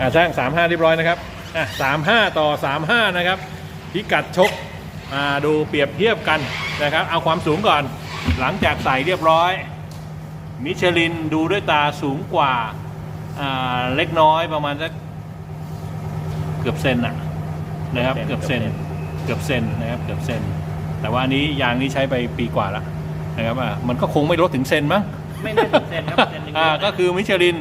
อ่าช่างสามห้าเรียบร้อยนะครับอะสามห้าต่อสามห้านะครับพิกัดชกอ่าดูเปรียบเทียบกันนะครับ เอาความสูงก่อน หลังจากใส่เรียบร้อย มิชลินดูด้วยตาสูงกว่าอ่าเล็กน้อยประมาณสักเกือบเซนอะนะครับเกือบเซนเกือบเซนนะครับเกือบเซนแต่ว่าอันนี้ยางนี้ใช้ไปปีกว่าแล้วนะครับอะมันก็คงไม่ลดถึงเซนมั้งไม่น่าถึงเซนครับเซนหนึ่งอ่าก็คือมิชลิน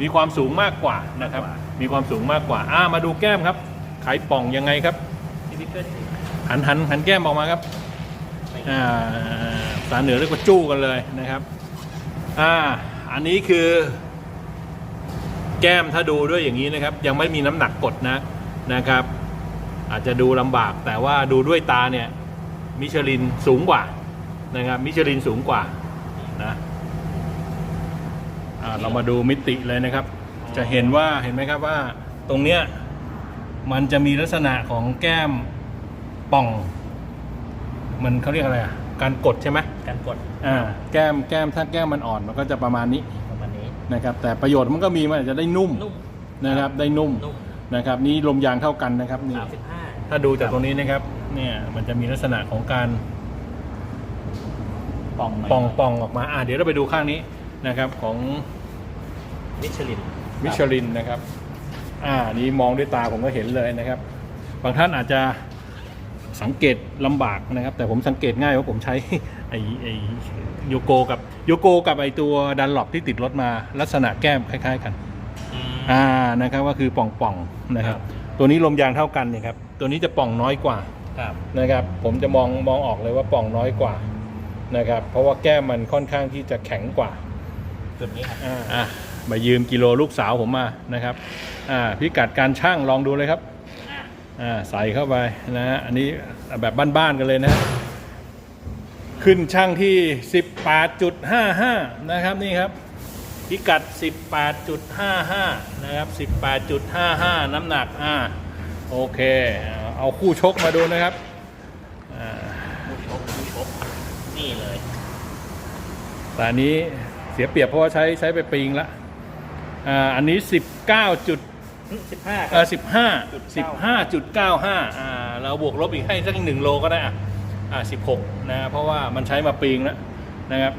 มีความสูงมากกว่านะครับ มีความสูงมากกว่าอ่ามาดูแก้มครับ ไขป่องยังไงครับพิพิเตอร์หันหันหันแก้มออกมาครับอ่าภาษาเหนือเรียกว่าจู้กันเลยนะครับอ่าอันนี้คือ แก้มถ้าดูด้วยอย่างนี้นะครับ ยังไม่มีน้ำหนักกดนะนะครับ อาจจะดูลำบากแต่ว่าดูด้วยตาเนี่ยมิชลินสูงกว่านะครับมิชลินสูงกว่านะอ่า เรามาดูมิติเลยนะครับ จะเห็นว่าเห็นไหมครับว่าตรงเนี้ยมันจะมีลักษณะของแก้มป่อง มันเขาเรียกอะไรอะการกดใช่ไหมการกดอ่าแก้มแก้มถ้าแก้มมันอ่อนมันก็จะประมาณนี้ประมาณนี้นะครับ แต่ประโยชน์มันก็มีมันอาจจะได้นุ่มนุ่มนะครับได้นุ่มนุ่มนะครับ นี่ลมยางเท่ากันนะครับนี่สามสิบห้าถ้าดูจากตรงนี้นะครับ เนี่ยมันจะมีลักษณะของการปองหน่อยป่องป่องออกมาอ่าเดี๋ยวเราไปดูข้างนี้นะครับของ มิชลินมิชลินนะครับ อ่านี้มองด้วยตาผมก็เห็นเลยนะครับ บางท่านอาจจะสังเกตลำบากนะครับ แต่ผมสังเกตง่ายว่าผมใช้ไอไอโยโกกับโยโกกับไอตัวดันหลบที่ติดรถมาลักษณะแก้มคล้าย ๆ กันอืมอ่านะครับก็คือป่องป่องๆนะครับครับ ตัวนี้ลมยางเท่ากันเนี่ยครับตัวนี้จะป่องน้อยกว่าครับนะครับ ผมจะมองมองออกเลยว่าป่องน้อยกว่านะครับ เพราะว่าแก้มมันค่อนข้างที่จะแข็งกว่าจุดนี้ครับอ่าอะ มายืมกิโลลูกสาวผมมานะครับอ่าพิกัดการช่างลองดูเลยครับอ่าใส่เข้าไปนะฮะอันนี้แบบบ้านๆกันเลยนะฮะขึ้นช่างที่ 18.55 นะครับนี่ครับพิกัด 18.55 นะครับ 18.55 น้ำหนักอ่าโอเค เอาคู่ชกมาดูนะครับอ่าผู้ชกผู้ชกนี่เลยแต่อันนี้เสียเปรียบเพราะว่าใช้ใช้ไปปีงละ อ่าอันนี้ 19จุดสิบห้าเออสิบห้าสิบห้าจุดเก้าห้าอ่าเราบวกลบอีกให้สักหนึ่งโลก็ได้อะอ่าสิบหกนะเพราะว่ามันใช้มาปีงแล้วนะครับ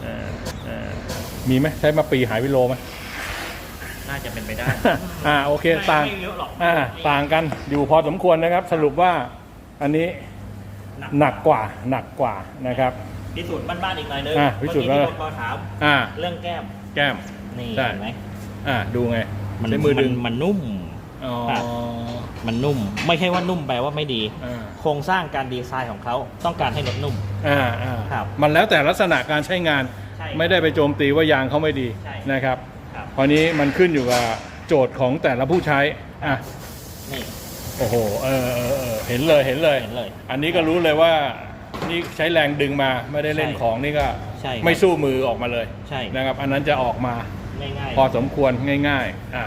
เอ่อเอ่อมีไหมใช้มาปีหายไปโลไหม น่าจะเป็นไปได้ อ่าโอเคต่างไม่เยอะหรอก อ่าต่างกันอยู่พอสมควรนะครับ สรุปว่าอันนี้หนักกว่าหนักกว่านะครับ พิสูจน์บ้านๆอีกหน่อยนึงอะพิสูจน์เมื่อว่ากี้ที่ผมถามอ่าเรื่องแก้มแก้ม นี่ใช่ เห็นไหมอ่าดูไงมันใช้มือดึงนมันนุ่ม อ๋อครับมันนุ่ม ไม่ใช่ว่านุ่มแปลว่าไม่ดี อ่าโครงสร้างการดีไซน์ของเขาต้องการให้รถนุ่ม อ่าอ่าครับมันแล้วแต่ลักษณะการใช้งานใช่ไม่ได้ไปโจมตีว่ายางเขาไม่ดีใช่ นะครับครับ คราวนี้มันขึ้นอยู่กับโจทย์ของแต่ละผู้ใช้อะนี่โอ้โหเออเออเออเห็นเลยเห็นเลย เห็นเลย อันนี้ก็รู้เลยว่า นี่ใช้แรงดึงมาไม่ได้เล่นใช่ของนี่ก็ใช่ครับไม่สู้มือออกมาเลยใช่ นะครับ อันนั้นจะออกมา ง่ายๆ พอสมควรง่ายๆอะ